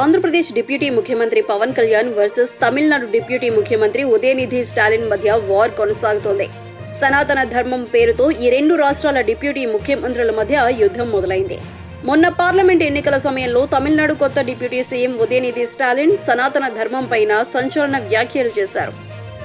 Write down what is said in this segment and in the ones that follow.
Andhra Pradesh deputy ముఖ్యమంత్రి Pawan Kalyan versus Tamil Nadu deputy ముఖ్యమంత్రి ఉదయనిధి స్టాలిన్ మధ్య వార్ కొనసాగుతోంది. సనాతన ధర్మం పేరుతో ఈ రెండు రాష్ట్రాల డిప్యూటీ ముఖ్యమంత్రుల మధ్య యుద్ధం మొదలైంది. మొన్న పార్లమెంట్ ఎన్నికల సమయంలో తమిళనాడు కొత్త డిప్యూటీ సీఎం ఉదయనిధి స్టాలిన్ సనాతన ధర్మం పైన సంచలన వ్యాఖ్యలు చేశారు.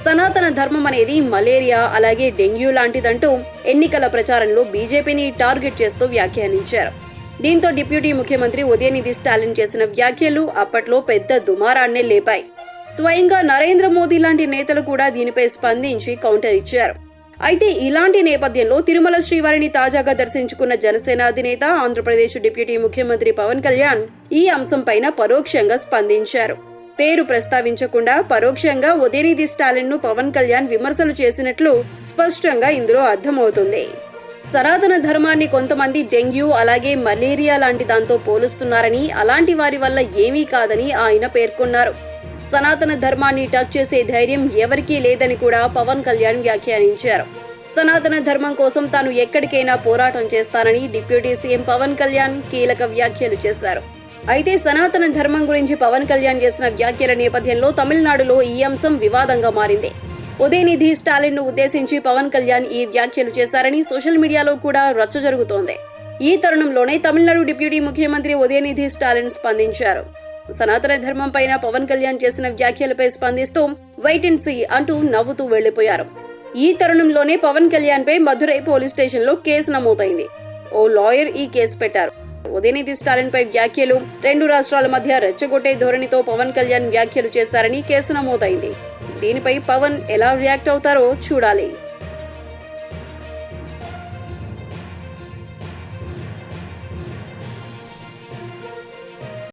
సనాతన ధర్మం అనేది మలేరియా అలాగే డెంగ్యూ లాంటిదంటూ ఎన్నికల ప్రచారంలో బీజేపీని టార్గెట్ చేస్తూ వ్యాఖ్యానించారు. దీంతో డిప్యూటీ ముఖ్యమంత్రి ఉదయనిధి స్టాలిన్ చేసిన వ్యాఖ్యలు అప్పట్లో పెద్ద దుమారాన్నే లేపాయి. స్వయంగా నరేంద్ర మోదీ లాంటి నేతలు కూడా దీనిపై స్పందించి కౌంటర్ ఇచ్చారు. అయితే ఇలాంటి నేపథ్యంలో తిరుమల శ్రీవారిని తాజాగా దర్శించుకున్న జనసేన అధినేత ఆంధ్రప్రదేశ్ డిప్యూటీ ముఖ్యమంత్రి పవన్ కళ్యాణ్ ఈ అంశంపైన పరోక్షంగా స్పందించారు. పేరు ప్రస్తావించకుండా పరోక్షంగా ఉదయనిధి స్టాలిన్ను పవన్ కళ్యాణ్ విమర్శలు చేసినట్లు స్పష్టంగా ఇందులో అర్థమవుతుంది. సనాతన ధర్మాన్ని కొంతమంది డెంగ్యూ అలాగే మలేరియా లాంటి దాంతో పోలుస్తున్నారని అలాంటి వారి వల్ల ఏమీ కాదని ఆయన పేర్కొన్నారు. సనాతన ధర్మాన్ని టచ్ చేసే ధైర్యం ఎవరికీ లేదని కూడా పవన్ కళ్యాణ్ వ్యాఖ్యానించారు. సనాతన ధర్మం కోసం తాను ఎక్కడికైనా పోరాటం చేస్తానని డిప్యూటీ సీఎం పవన్ కళ్యాణ్ కీలక వ్యాఖ్యలు చేశారు. అయితే సనాతన ధర్మం గురించి పవన్ కళ్యాణ్ చేసిన వ్యాఖ్యల నేపథ్యంలో తమిళనాడులో ఈ అంశం వివాదంగా మారింది. ఉదయనిధి స్టాలిన్ను ఉద్దేశించి పవన్ కళ్యాణ్ ఈ వ్యాఖ్యలు చేశారని సోషల్ మీడియాలో కూడా రచ్చ జరుగుతోంది. ఈ తరుణంలోనే తమిళనాడు డిప్యూటీ ముఖ్యమంత్రి ఉదయనిధి స్టాలిన్ స్పందించారు. సనాతన ధర్మం పైన పవన్ కళ్యాణ్ చేసిన వ్యాఖ్యలపై స్పందిస్తూ వైట్ అండ్ సీ అంటూ నవ్వుతూ వెళ్ళిపోయారు ఈ తరుణంలోనే పవన్ కళ్యాణ్ పై మధురై పోలీస్ స్టేషన్లో కేసు నమోదైంది. ఓ లాయర్ ఈ కేసు పెట్టారు. ఉదయనిధి స్టాలిన్ పై వ్యాఖ్యలు రెండు రాష్ట్రాల మధ్య రెచ్చగొట్టే ధోరణితో పవన్ కళ్యాణ్ వ్యాఖ్యలు చేశారని కేసు నమోదైంది. దీనిపై పవన్ ఎలా రియాక్ట్ అవుతారో చూడాలి.